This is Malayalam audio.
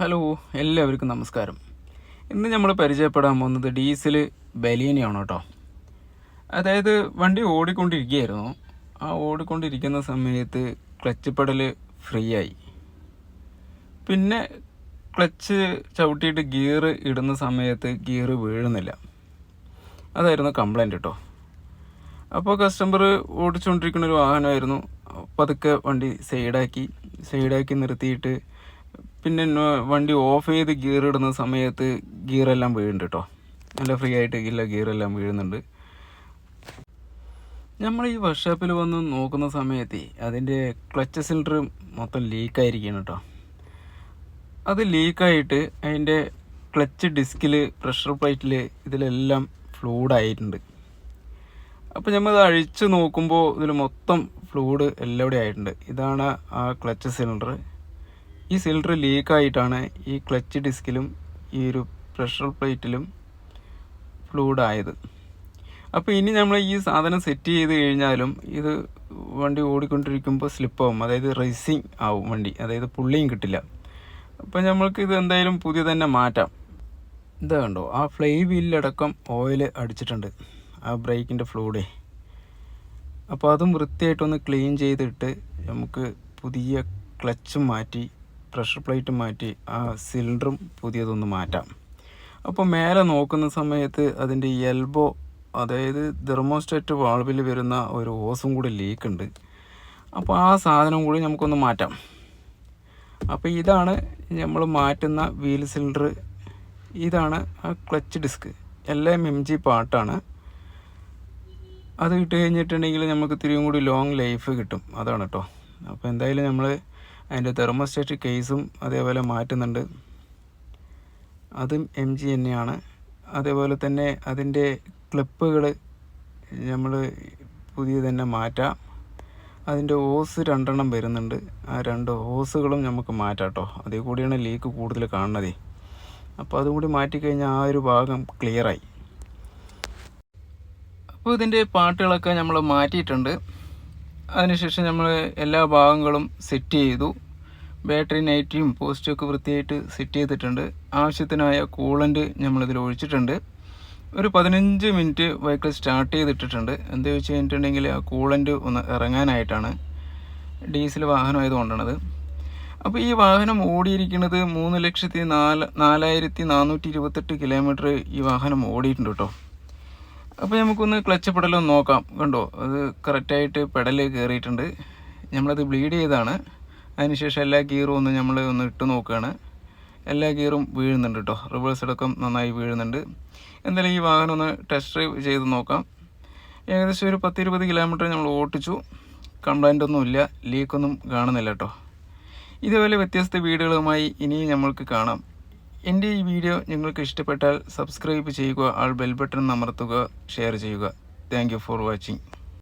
ഹലോ എല്ലാവർക്കും നമസ്കാരം. ഇന്ന് നമ്മൾ പരിചയപ്പെടാൻ പോകുന്നത് ഡീസൽ ബലിയനെയാണ് കേട്ടോ. അതായത് വണ്ടി ഓടിക്കൊണ്ടിരിക്കുകയായിരുന്നു. ആ ഓടിക്കൊണ്ടിരിക്കുന്ന സമയത്ത് ക്ലച്ച് പെടൽ ഫ്രീ ആയി പിന്നെ ക്ലച്ച് ചവിട്ടിയിട്ട് ഗിയർ ഇടുന്ന സമയത്ത് ഗിയർ വീഴുന്നില്ല. അതായിരുന്നു കംപ്ലൈന്റ് കേട്ടോ. അപ്പോൾ കസ്റ്റമർ ഓടിച്ചുകൊണ്ടിരിക്കുന്ന ഒരു വാഹനമായിരുന്നു. പതുക്കെ വണ്ടി സൈഡാക്കി സൈഡാക്കി നിർത്തിയിട്ട് പിന്നെ വണ്ടി ഓഫ് ചെയ്ത് ഗിയർ ഇടുന്ന സമയത്ത് ഗിയറെല്ലാം വീഴുന്നുണ്ട് കേട്ടോ നല്ല ഫ്രീ ആയിട്ട് ഇല്ല ഗിയറെല്ലാം വീഴുന്നുണ്ട്. നമ്മൾ ഈ വർക്ക്ഷോപ്പിൽ വന്ന് നോക്കുന്ന സമയത്ത് അതിന്റെ ക്ലച്ച് സിലിണ്ടർ മൊത്തം ലീക്കായിരിക്കുകയാണ് കേട്ടോ അത് ലീക്കായിട്ട് അതിന്റെ ക്ലച്ച് ഡിസ്കിൽ പ്രഷർ പ്ലേറ്റിൽ ഇതിലെല്ലാം ഫ്ലൂഡ് ആയിട്ടുണ്ട്. അപ്പോൾ നമ്മൾ ഇത് അഴിച്ചു നോക്കുമ്പോൾ ഇതിൽ മൊത്തം ഫ്ലൂഡ് എല്ലാവിടെയും ആയിട്ടുണ്ട്. ഇതാണ് ആ ക്ലച്ച് സിലിണ്ടർ ഈ സിലിണ്ടർ ലീക്കായിട്ടാണ് ഈ ക്ലച്ച് ഡിസ്കിലും ഈ ഒരു പ്രഷർ പ്ലേറ്റിലും ഫ്ലൂഡായത് അപ്പോൾ ഇനി നമ്മൾ ഈ സാധനം സെറ്റ് ചെയ്ത് കഴിഞ്ഞാലും ഇത് വണ്ടി ഓടിക്കൊണ്ടിരിക്കുമ്പോൾ സ്ലിപ്പാവും അതായത് റേസിങ് ആവും വണ്ടി. അതായത് പുള്ളിയും കിട്ടില്ല. അപ്പോൾ നമ്മൾക്ക് ഇത് എന്തായാലും പുതിയ തന്നെ മാറ്റാം. ഇതാ കണ്ടോ ആ ഫ്ലൈ വീലിലടക്കം ഓയിൽ അടിച്ചിട്ടുണ്ട്. ആ ബ്രേക്കിന്റെ ഫ്ലൂഡെ അപ്പോൾ അതും വൃത്തിയായിട്ടൊന്ന് ക്ലീൻ ചെയ്തിട്ട് നമുക്ക് പുതിയ ക്ലച്ചും മാറ്റി പ്രഷർ പ്ലേറ്റ് മാറ്റി ആ സിലിണ്ടറും പുതിയതൊന്ന് മാറ്റാം. അപ്പോൾ മേലെ നോക്കുന്ന സമയത്ത് അതിന്റെ എൽബോ അതായത് തെർമോസ്റ്റാറ്റ് വാൾവിൽ വരുന്ന ഒരു ഓസും കൂടി ലീക്ക് ഉണ്ട് അപ്പോൾ ആ സാധനം കൂടി നമുക്കൊന്ന് മാറ്റാം. അപ്പോൾ ഇതാണ് നമ്മൾ മാറ്റുന്ന വീൽ സിലിണ്ടർ. ഇതാണ് ആ ക്ലച്ച് ഡിസ്ക്. എല്ലാം എം ജി പാട്ടാണ് അത് ഇട്ട് കഴിഞ്ഞിട്ടുണ്ടെങ്കിൽ നമുക്ക് ഇത്തിരിയും കൂടി ലോങ് ലൈഫ് കിട്ടും. അതാണ് കേട്ടോ അപ്പോൾ എന്തായാലും നമ്മൾ അതിന്റെ തെർമോസ്റ്റേറ്റ് കേസും അതേപോലെ മാറ്റുന്നുണ്ട്. അതും എം ജി തന്നെയാണ് അതേപോലെ തന്നെ അതിന്റെ ക്ലിപ്പുകൾ നമ്മൾ പുതിയ തന്നെ മാറ്റാം. അതിന്റെ ഓസ് രണ്ടെണ്ണം വരുന്നുണ്ട്. ആ രണ്ട് ഓസുകളും നമുക്ക് മാറ്റാം കേട്ടോ അതിൽ കൂടിയാണ് ലീക്ക് കൂടുതൽ കാണുന്നതേ. അപ്പോൾ അതും കൂടി മാറ്റിക്കഴിഞ്ഞാൽ ആ ഒരു ഭാഗം ക്ലിയറായി അപ്പോൾ ഇതിന്റെ പാട്ടുകളൊക്കെ നമ്മൾ മാറ്റിയിട്ടുണ്ട്. അതിനുശേഷം നമ്മൾ എല്ലാ ഭാഗങ്ങളും സെറ്റ് ചെയ്തു. ബാറ്ററി നൈറ്റിയും പോസ്റ്റും ഒക്കെ വൃത്തിയായിട്ട് സെറ്റ് ചെയ്തിട്ടുണ്ട്. ആവശ്യത്തിനായ കൂളന്റ് നമ്മളിതിൽ ഒഴിച്ചിട്ടുണ്ട്. ഒരു പതിനഞ്ച് മിനിറ്റ് വൈക്കിൾ സ്റ്റാർട്ട് ചെയ്തിട്ടിട്ടുണ്ട്. എന്താ വെച്ച് കഴിഞ്ഞിട്ടുണ്ടെങ്കിൽ ആ കൂളന്റ് ഒന്ന് ഇറങ്ങാനായിട്ടാണ് ഡീസൽ വാഹനം വാഹനമായതുകൊണ്ടാണത് അപ്പോൾ ഈ വാഹനം ഓടിയിരിക്കുന്നത് മൂന്ന് ലക്ഷത്തി നാല് നാലായിരത്തി നാനൂറ്റി ഇരുപത്തെട്ട് കിലോമീറ്റർ ഈ വാഹനം ഓടിയിട്ടുണ്ട് കേട്ടോ. അപ്പോൾ നമുക്കൊന്ന് ക്ലച്ച് പെടലൊന്ന് നോക്കാം. കണ്ടോ? അത് കറക്റ്റായിട്ട് പെടൽ കയറിയിട്ടുണ്ട് നമ്മളത് ബ്ലീഡ് ചെയ്താണ്. അതിനുശേഷം എല്ലാ ഗിയറും ഒന്ന് നമ്മൾ ഒന്ന് ഇട്ട് നോക്കുകയാണ് എല്ലാ ഗിയറും വീഴുന്നുണ്ട് കേട്ടോ റിവേഴ്സ് അടക്കം നന്നായി വീഴുന്നുണ്ട്. എന്തായാലും ഈ വാഹനം ഒന്ന് ടെസ്റ്റ് ഡ്രൈവ് ചെയ്ത് നോക്കാം. ഏകദേശം ഒരു പത്തിരുപത് കിലോമീറ്റർ നമ്മൾ ഓട്ടിച്ചു കംപ്ലൈന്റ് ഒന്നുമില്ല ലീക്കൊന്നും കാണുന്നില്ല കേട്ടോ ഇതേപോലെ വ്യത്യസ്ത വീടുകളുമായി ഇനിയും നമ്മൾക്ക് കാണാം. എന്റെ ഈ വീഡിയോ നിങ്ങൾക്ക് ഇഷ്ടപ്പെട്ടാൽ സബ്സ്ക്രൈബ് ചെയ്യുക ആൾ ബെൽ ബട്ടൺ അമർത്തുക ഷെയർ ചെയ്യുക. Thank for watching.